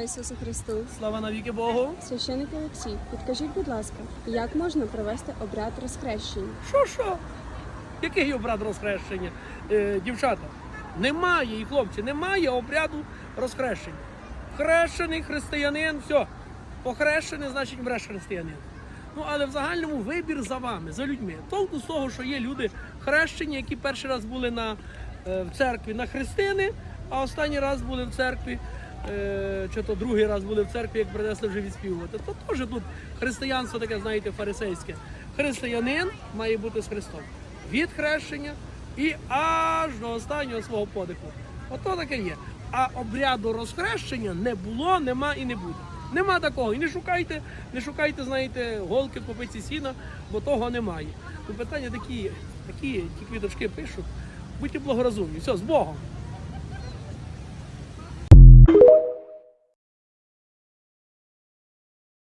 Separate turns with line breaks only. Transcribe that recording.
Ісусу Христу.
Слава навіки Богу.
Священик Олексій, підкажіть, будь ласка, як можна провести обряд розхрещення?
Що що? Який обряд розхрещення? Е, дівчата, немає, і хлопці, немає обряду розхрещення. Хрещений християнин, все. Похрещений, значить вреш християнин. Ну, але в загальному вибір за вами, за людьми. Толку з того, що є люди хрещені, які перший раз були на, е, в церкві на хрестини, а останній раз були в церкві, чи то другий раз були в церкві, як принесли вже відспівувати. То теж тут християнство таке, знаєте, фарисейське. Християнин має бути з Христом. Від хрещення і аж до останнього свого подиху. Ото таке є. А обряду розхрещення не було, нема і не буде. Нема такого. І не шукайте, не шукайте, знаєте, голки, копиці сіна, бо того немає. Ну, питання такі, такі, ті квіточки пишуть. Будьте благоразумні. Все, з Богом.